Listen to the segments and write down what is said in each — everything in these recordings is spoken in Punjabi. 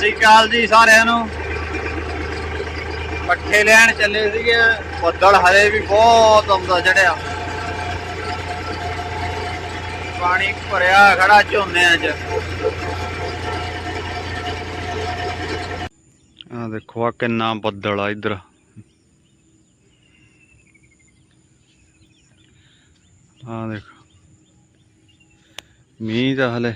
ਸ੍ਰੀ ਅਕਾਲ ਜੀ ਸਾਰਿਆਂ ਨੂੰ। ਪੱਠੇ ਲੈਣ ਚੱਲੇ ਸੀਗੇ, ਬੱਦਲ ਹਲੇ ਵੀ ਬਹੁਤ ਆਉਂਦਾ ਚੜਿਆ। ਪਾਣੀ ਭਰਿਆ ਖੜਾ ਝੋਨਿਆਂ 'ਚ। ਆ ਦੇਖੋ ਆ ਕਿੰਨਾ ਬੱਦਲ ਆ ਇਧਰ। ਆ ਦੇਖੋ। ਮੀਂਹ ਤਾਂ ਹਲੇ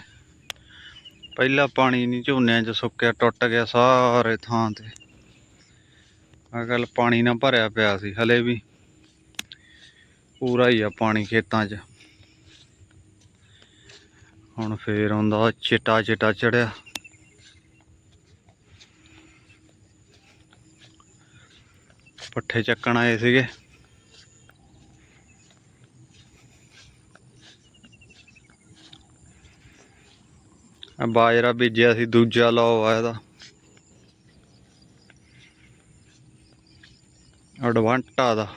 ਪਹਿਲਾ ਪਾਣੀ ਨਹੀਂ ਝੋਨਿਆਂ 'ਚ ਸੁੱਕਿਆ, ਟੁੱਟ ਗਿਆ ਸਾਰੇ ਥਾਂ ਤੇ। ਆ ਗੱਲ ਪਾਣੀ ਨਾ ਭਰਿਆ ਪਿਆ ਸੀ, ਹਲੇ ਵੀ ਪੂਰਾ ਹੀ ਆ ਪਾਣੀ ਖੇਤਾਂ 'ਚ। ਹੁਣ ਫੇਰ ਆਉਂਦਾ ਚਿੱਟਾ ਚਿੱਟਾ ਚੜਿਆ। ਪੱਠੇ ਚੱਕਣ ਆਏ ਸੀਗੇ। ਬਾਜਰਾ ਬੀਜਿਆ ਸੀ, ਦੂਜਾ ਲਾਓ ਆ ਇਹਦਾ। ਅਡਵਾਂਟਾ ਦਾ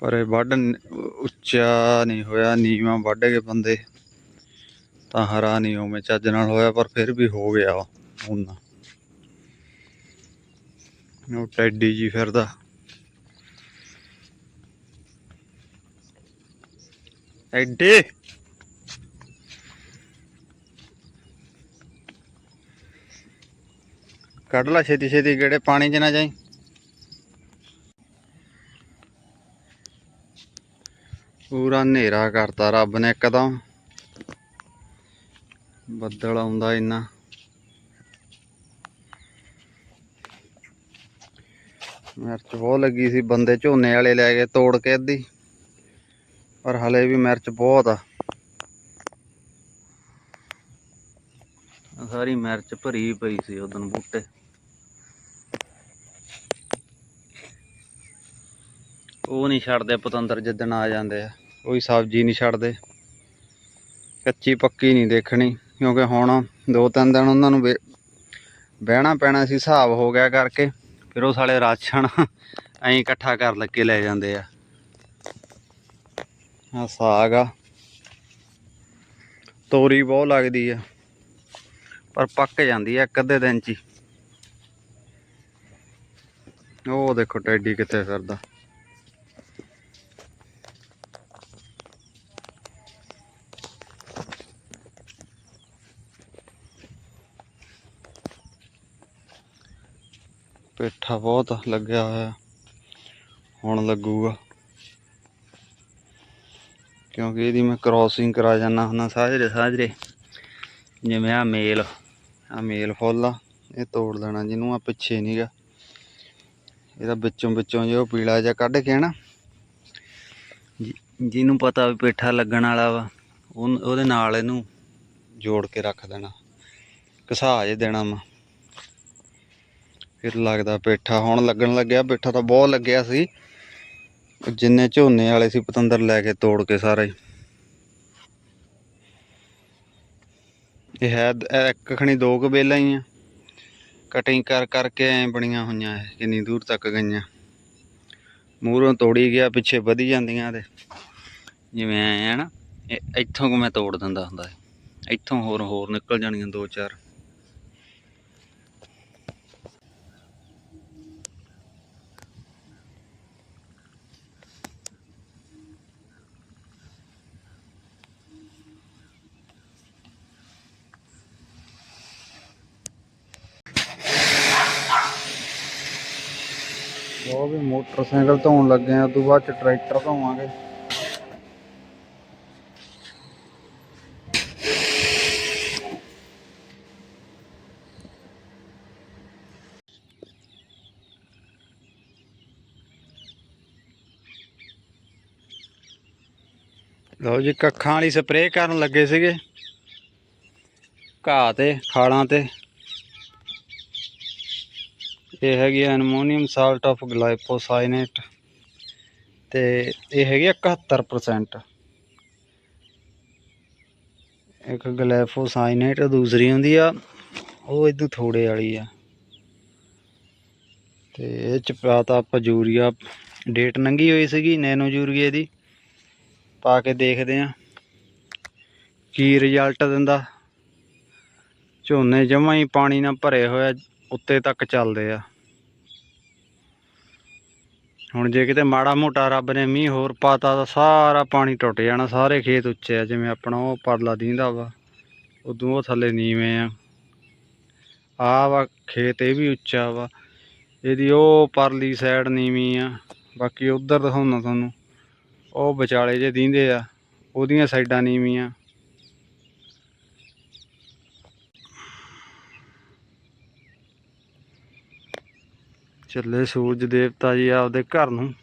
ਪਰ ਇਹ ਵੱਢ ਉੱਚਾ ਨਹੀਂ ਹੋਇਆ, ਨੀਵਾਂ ਵੱਢ ਕੇ ਬੰਦੇ। ਤਾਂ ਹਰਾ ਨਹੀਂ ਉਵੇਂ ਚੱਜ ਨਾਲ ਹੋਇਆ, ਪਰ ਫਿਰ ਵੀ ਹੋ ਗਿਆ ਹੁਣ। ਉਹ ਟੈਡੀ ਜੀ ਫਿਰਦਾ। ਐਡੇ ਕੱਢ ਲਾ ਛੇਤੀ ਛੇਤੀ ਗੇੜੇ ਪਾਣੀ 'ਚ ਨਾ ਜਾਈ। ਪੂਰਾ ਹਨੇਰਾ ਕਰਤਾ ਰੱਬ ਨੇ ਇੱਕਦਮ। ਬੱਦਲ ਆਉਂਦਾ ਇੰਨਾ। ਮਿਰਚ ਬਹੁਤ ਲੱਗੀ ਸੀ, ਬੰਦੇ ਝੋਨੇ ਵਾਲੇ ਲੈ ਕੇ ਤੋੜ ਕੇ ਅੱਧੀ। ਪਰ ਹਲੇ ਵੀ ਮਿਰਚ ਬਹੁਤ ਆ। ਸਾਰੀ ਮਿਰਚ ਭਰੀ ਪਈ ਸੀ ਉਦੋਂ ਬੂਟੇ। ਉਹ ਨਹੀਂ ਛੱਡਦੇ, ਪਤੰਦਰ ਜਿੱਦਣ ਆ ਜਾਂਦੇ ਆ। ਕੋਈ ਸਬਜ਼ੀ ਨਹੀਂ ਛੱਡਦੇ। ਕੱਚੀ ਪੱਕੀ ਨਹੀਂ ਦੇਖਣੀ, ਕਿਉਂਕਿ ਹੁਣ ਦੋ ਤਿੰਨ ਦਿਨ ਉਹਨਾਂ ਨੂੰ ਬਹਿਣਾ ਪੈਣਾ ਸੀ, ਹਿਸਾਬ ਹੋ ਗਿਆ ਕਰਕੇ। ਫਿਰ ਉਹ ਸਾਲੇ ਰਾਸ਼ਨ ਐਂ ਇਕੱਠਾ ਕਰ ਲੱਗੇ ਲੈ ਜਾਂਦੇ ਆ। ਆ ਸਾਗ ਆ। ਤੋਰੀ ਬਹੁਤ ਲੱਗਦੀ ਆ, ਪਰ ਪੱਕ ਜਾਂਦੀ ਆ ਇੱਕ ਅੱਧੇ ਦਿਨ ਚ ਹੀ। ਉਹ ਦੇਖੋ ਟੈਡੀ ਕਿੱਥੇ ਫਿਰਦਾ। ਪੇਠਾ ਬਹੁਤ ਲੱਗਿਆ ਹੋਇਆ। ਹੁਣ ਲੱਗੂਗਾ। ਕਿਉਂਕਿ ਇਹਦੀ ਮੈਂ ਕ੍ਰਾਸਿੰਗ ਕਰਾ ਜਾਣਾ ਹੁੰਦਾ ਸਾਜਰੇ ਸਾਜਰੇ। ਜਿਵੇਂ ਆ ਮੇਲ ਆ ਮੇਲ ਫੁੱਲ ਆ, ਇਹ ਤੋੜ ਲੈਣਾ ਜਿਹਨੂੰ ਆ ਪਿੱਛੇ ਨਹੀਂਗਾ ਇਹਦਾ ਵਿੱਚੋਂ ਵਿੱਚੋਂ ਜੇ ਉਹ ਪੀਲਾ ਜਿਹਾ ਕੱਢ ਕੇ ਨਾ, ਜਿ- ਜਿਹਨੂੰ ਪਤਾ ਵੀ ਪੇਠਾ ਲੱਗਣ ਵਾਲਾ ਵਾ, ਉਹਨ- ਉਹਦੇ ਨਾਲ ਇਹਨੂੰ ਜੋੜ ਕੇ ਰੱਖ ਦੇਣਾ। ਘਸਾ ਜੇ ਦੇਣਾ ਵਾ ਫਿਰ ਲੱਗਦਾ ਪੇਠਾ ਹੁਣ ਲੱਗਣ ਲੱਗਿਆ, ਪੇਠਾ ਤਾਂ ਬਹੁਤ ਲੱਗਿਆ ਸੀ। ਜਿੰਨੇ ਝੋਨੇ ਵਾਲੇ ਸੀ ਪਤੰਦਰ ਲੈ ਕੇ ਤੋੜ ਕੇ ਸਾਰੇ। ਇਹ ਹੈ ਇੱਕ ਖਣੀ ਦੋ ਕੁ ਬੇਲਾਂ ਹੀ ਆ। ਕਟਿੰਗ ਕਰ ਕਰਕੇ ਐ ਬਣੀਆਂ ਹੋਈਆਂ ਇਹ, ਕਿੰਨੀ ਦੂਰ ਤੱਕ ਗਈਆਂ। ਮੂਹਰੋਂ ਤੋੜੀ ਗਿਆ, ਪਿੱਛੇ ਵਧੀ ਜਾਂਦੀਆਂ ਤੇ। ਜਿਵੇਂ ਐ ਹੈ ਨਾ, ਇਹ ਇੱਥੋਂ ਕੁ ਮੈਂ ਤੋੜ ਦਿੰਦਾ ਹੁੰਦਾ ਇੱਥੋਂ ਹੋਰ ਹੋਰ ਨਿਕਲ ਜਾਣੀਆਂ ਦੋ ਚਾਰ। ਉਹ ਵੀ ਮੋਟਰਸਾਈਕਲ ਧੋਣ ਲੱਗੇ ਆ, ਉਦੋਂ ਬਾਅਦ ਚ ਟਰੈਕਟਰ ਧੋਵਾਂਗੇ। ਲਓ ਜੀ, ਕੱਖਾਂ ਵਾਲੀ ਸਪਰੇਅ ਕਰਨ ਲੱਗੇ ਸੀਗੇ। ਘਾਹ ਤੇ, ਖਾਲਾਂ ਤੇ। ਇਹ ਹੈਗੀ ਐਨਮੋਨੀਅਮ ਸਾਲਟ ਆਫ ਗਲਾਈਫੋਸਾਈਨੇਟ ਤੇ ਇਹ ਹੈਗੀ ਆ 71% ਇੱਕ ਗਲਾਈਫੋਸਾਈਨੇਟ ਦੂਸਰੀ ਹੁੰਦੀ ਆ, ਉਹ ਇਦੋਂ ਥੋੜੇ ਵਾਲੀ ਆ। ਤੇ ਇਹ ਚ ਪਾਤਾ ਆਪਾਂ ਯੂਰੀਆ ਡੇਟ ਲੰਘੀ ਹੋਈ ਸੀਗੀ, ਨੈਨੋ ਯੂਰੀਏ ਦੀ। ਪਾ ਕੇ ਦੇਖਦੇ ਆ। ਕੀ ਰਿਜ਼ਲਟ ਦਿੰਦਾ? ਝੋਨੇ ਜਮਾਂ ਹੀ ਪਾਣੀ ਨਾਲ ਭਰੇ ਹੋਇਆ ਉੱਤੇ ਤੱਕ ਚੱਲਦੇ ਆ। ਹੁਣ ਜੇ ਕਿਤੇ ਮਾੜਾ ਮੋਟਾ ਰੱਬ ਨੇ ਮੀਂਹ ਹੋਰ ਪਾਤਾ ਤਾਂ ਸਾਰਾ ਪਾਣੀ ਟੁੱਟ ਜਾਣਾ, ਸਾਰੇ ਖੇਤ ਉੱਚੇ ਆ, ਜਿਵੇਂ ਆਪਣਾ ਉਹ ਪਰਲਾ ਦੀਂਦਾ ਵਾ। ਉਦੋਂ ਉਹ ਥੱਲੇ ਨੀਵੇਂ ਆ। ਆ ਵਾ ਖੇਤ ਇਹ ਵੀ ਉੱਚਾ ਵਾ। ਇਹਦੀ ਉਹ ਪਰਲੀ ਸਾਈਡ ਨੀਵੀਂ ਆ। ਬਾਕੀ ਉਧਰ ਦਿਖਾਉਣਾ ਤੁਹਾਨੂੰ। ਉਹ ਵਿਚਾਲੇ ਜੇ ਦੀਂਦੇ ਆ, ਉਹਦੀਆਂ ਸਾਈਡਾਂ ਨੀਵੀਆਂ ਚੱਲੇ ਸੂਰਜ ਦੇਵਤਾ ਜੀ ਆਪਦੇ ਘਰ ਨੂੰ।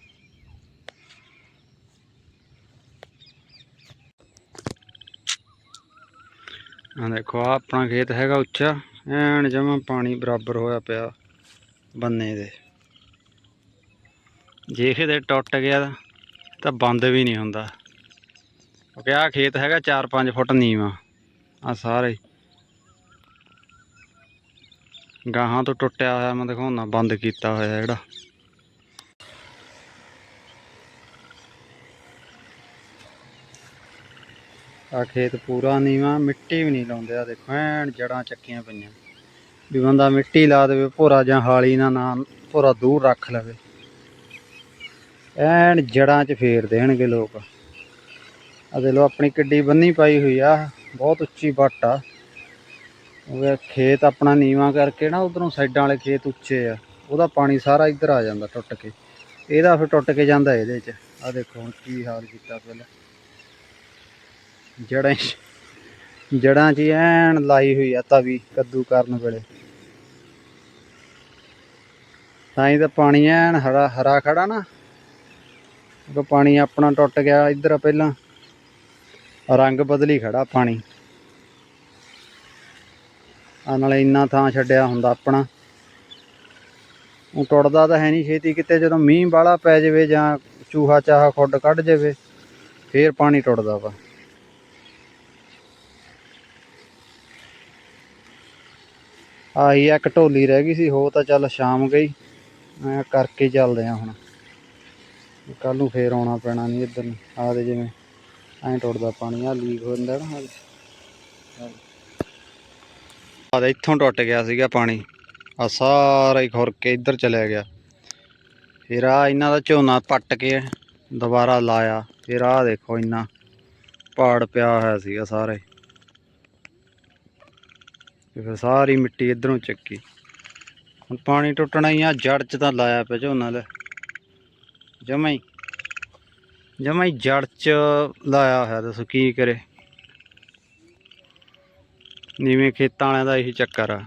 ਆ ਦੇਖੋ ਆ ਆਪਣਾ ਖੇਤ ਹੈਗਾ ਉੱਚਾ। ਐਨ ਜਮਾ ਪਾਣੀ ਬਰਾਬਰ ਹੋਇਆ ਪਿਆ ਬੰਨੇ ਦੇ। ਜੇ ਕਿਤੇ ਟੁੱਟ ਗਿਆ ਤਾਂ ਬੰਦ ਵੀ ਨਹੀਂ ਹੁੰਦਾ। ਕਿਉਂਕਿ ਆ ਖੇਤ ਹੈਗਾ 4-5 ਫੁੱਟ ਨੀਵਾਂ। ਆ ਸਾਰੇ ਗਾਹਾਂ ਤੋਂ ਟੁੱਟਿਆ ਹੋਇਆ, ਮੈਂ ਦਿਖਾਉਣਾ ਬੰਦ ਕੀਤਾ ਹੋਇਆ ਜਿਹੜਾ। ਆ ਖੇਤ ਪੂਰਾ ਨੀਵਾਂ, ਮਿੱਟੀ ਵੀ ਨਹੀਂ ਲਾਉਂਦੇ ਆ ਦੇਖੋ, ਐਨ ਜੜਾਂ ਚੱਕੀਆਂ ਪਈਆਂ। ਵੀ ਬੰਦਾ ਮਿੱਟੀ ਲਾ ਦੇਵੇ, ਭੋਰਾ ਜਾਂ ਹਾਲੀ ਨਾ ਨਾ ਭੋਰਾ ਦੂਰ ਰੱਖ ਲਵੇ। ਐਨ ਜੜਾਂ 'ਚ ਫੇਰ ਦੇਣਗੇ ਲੋਕ। ਆ ਦੇ ਲੋ ਆਪਣੀ ਕਿੱਡੀ ਬੰਨੀ ਪਾਈ ਹੋਈ ਆ ਬਹੁਤ ਉੱਚੀ ਵੱਟ ਆ। ਉਹ ਖੇਤ ਆਪਣਾ ਨੀਵਾਂ ਕਰਕੇ ਨਾ ਉਧਰੋਂ ਸਾਈਡਾਂ ਵਾਲੇ ਖੇਤ ਉੱਚੇ ਆ, ਉਹਦਾ ਪਾਣੀ ਸਾਰਾ ਇੱਧਰ ਆ ਜਾਂਦਾ ਟੁੱਟ ਕੇ। ਇਹਦਾ ਫਿਰ ਟੁੱਟ ਕੇ ਜਾਂਦਾ ਇਹਦੇ 'ਚ। ਆ ਦੇਖੋ ਹੁਣ ਕੀ ਹਾਲ ਕੀਤਾ ਪਹਿਲਾਂ। ਜੜਾਂ ਹੀ- ਜੜਾਂ 'ਚ ਐਨ ਲਾਈ ਹੋਈ ਆ ਤਵੀ ਕੱਦੂ ਕਰਨ ਵੇਲੇ। ਤਾਂ ਹੀ ਤਾਂ ਪਾਣੀ ਐਨ ਹਰਾ ਹਰਾ ਖੜਾ ਨਾ। ਉਹ ਪਾਣੀ ਆਪਣਾ ਟੁੱਟ ਗਿਆ ਇੱਧਰ ਪਹਿਲਾਂ, ਰੰਗ ਬਦਲੀ ਖੜਾ ਪਾਣੀ। ਆ ਨਾਲੇ ਇੰਨਾ ਥਾਂ ਛੱਡਿਆ ਹੁੰਦਾ ਆਪਣਾ। ਉਹ ਟੁੱਟਦਾ ਤਾਂ ਹੈ ਨਹੀਂ ਛੇਤੀ ਕਿਤੇ, ਜਦੋਂ ਮੀਂਹ ਬਾਲਾ ਪੈ ਜਾਵੇ ਜਾਂ ਚੂਹਾ ਚਾਹਾ ਖੁੱਡ ਕੱਢ ਜਾਵੇ, ਫੇਰ ਪਾਣੀ ਟੁੱਟਦਾ ਵਾ। ਆਹੀ ਇੱਕ ਢੋਲੀ ਰਹਿ ਗਈ ਸੀ, ਹੋ ਤਾਂ ਚੱਲ ਸ਼ਾਮ ਗਈ। ਐਂ ਕਰਕੇ ਚੱਲਦੇ ਆ ਹੁਣ। ਕੱਲ ਨੂੰ ਫੇਰ ਆਉਣਾ ਪੈਣਾ ਨਹੀਂ ਇੱਧਰ ਨੂੰ। ਆਦੇ ਜਿਵੇਂ ਐਂ ਟੁੱਟਦਾ ਪਾਣੀ ਆ ਲੀਕ ਹੋ ਜਾਂਦਾ ਨਾ। ਆਹ ਦੇ ਇੱਥੋਂ ਟੁੱਟ ਗਿਆ ਸੀਗਾ ਪਾਣੀ। ਆ ਸਾਰਾ ਹੀ ਖੁਰ ਕੇ ਇੱਧਰ ਚਲਿਆ ਗਿਆ। ਫਿਰ ਆ ਇਹਨਾਂ ਦਾ ਝੋਨਾ ਪੱਟ ਕੇ ਦੁਬਾਰਾ ਲਾਇਆ। ਫਿਰ ਆਹ ਦੇਖੋ ਇੰਨਾ ਪਾੜ ਪਿਆ ਹੋਇਆ ਸੀਗਾ ਸਾਰੇ। ਫਿਰ ਸਾਰੀ ਮਿੱਟੀ ਇਧਰੋਂ ਚੱਕੀ। ਹੁਣ ਪਾਣੀ ਟੁੱਟਣਾ ਹੀ ਆ, ਜੜ 'ਚ ਤਾਂ ਲਾਇਆ ਪਿਆ ਝੋਨਾ ਲੈ। ਜਮਾਂ ਹੀ ਜਮਾਂ ਹੀ ਜੜ 'ਚ ਲਾਇਆ ਹੋਇਆ, ਦੱਸੋ ਕੀ ਕਰੇ। ਨੀਵੇਂ ਖੇਤਾਂ ਵਾਲਿਆਂ ਦਾ ਇਹੀ ਚੱਕਰ ਆ।